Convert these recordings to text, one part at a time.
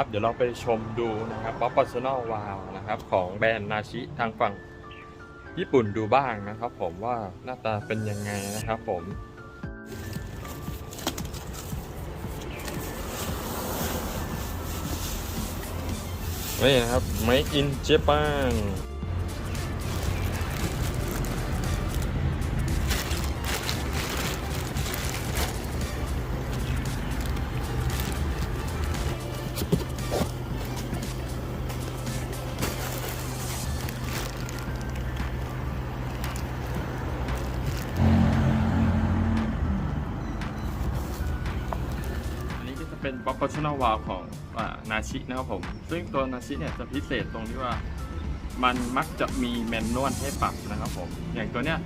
ครับ เดี๋ยวเราไปชมดูนะครับ p o p p e r s o n a l Wow นะครับของแบรนด์นาชิทางฝั่งญี่ปุ่นดูบ้างนะครับ ผมว่าหน้าตาเป็นยังไงนะครับผมนี่นะครับ Made in Japan เป็น proportional valve ของนาชินะครับผม ซึ่งตัวนาชิเนี่ยจะพิเศษตรงที่ว่า มันมักจะมีแมนนวลให้ปรับนะครับผม อย่างตัวเนี้ย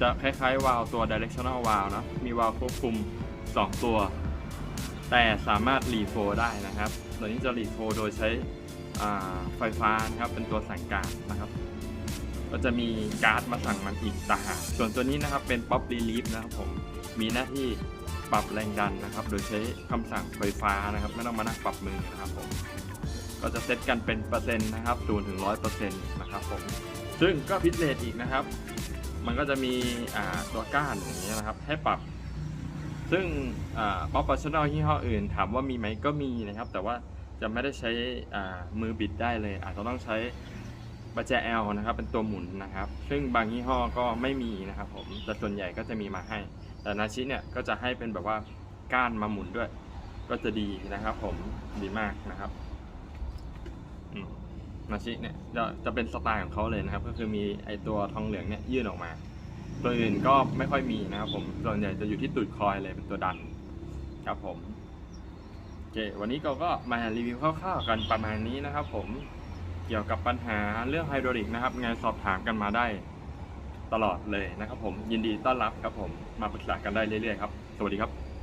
จะคล้ายๆวาล์วตัว directional valve นะ มีวาล์วควบคุม 2 ตัว แต่สามารถรีโฟได้นะครับ ตัวนี้จะรีโฟโดยใช้ไฟฟ้านะครับ เป็นตัวสั่งการนะครับ ก็จะมีการ์ดมาสั่งมันอีกต่างหากส่วนตัวนี้นะครับเป็น pop relief นะครับผม มีหน้าที่ ปรับแรงดันนะครับ โดยใช้คำสั่งไฟฟ้านะครับ ไม่ต้องมานั่งปรับมือนะครับผมก็จะเซตกันเป็นเปอร์เซ็นต์นะครับศูนย์ถึงร้อยเปอร์เซ็นต์นะครับผมซึ่งก็พิเศษอีกนะครับ มันก็จะมีตัวก้านอย่างเงี้ยนะครับ ให้ปรับ ซึ่งป๊อปชั่นอลยี่ห้ออื่น ถามว่ามีไหมก็มีนะครับ แต่ว่าจะไม่ได้ใช้มือบิดได้เลย อาจจะต้องใช้บัจแจ L นะครับ เป็นตัวหมุนนะครับ ซึ่งบางยี่ห้อก็ไม่มีนะครับผมแต่ส่วนใหญ่ก็จะมีมาให้ แต่นาชิเนี่ยก็จะให้เป็นแบบว่าก้านมาหมุนด้วย ก็จะดีนะครับผมดีมากนะครับนาชิเนี่ยจะจะเป็นสไตล์ของเขาเลยนะครับ ก็คือมีไอตัวทองเหลืองเนี่ยยื่นออกมา ตัวอื่นก็ไม่ค่อยมีนะครับผมส่วนใหญ่จะอยู่ที่ตูดคอยเลยเป็นตัวดันครับผมโอเควันนี้เราก็มารีวิวคร่าวๆกันประมาณนี้นะครับ ผมเกี่ยวกับปัญหาเรื่องไฮดรอลิกนะครับไงสอบถามกันมาได้ ตลอดเลยนะครับผมยินดีต้อนรับครับผมมาปรึกษากันได้เรื่อยๆครับ สวัสดีครับ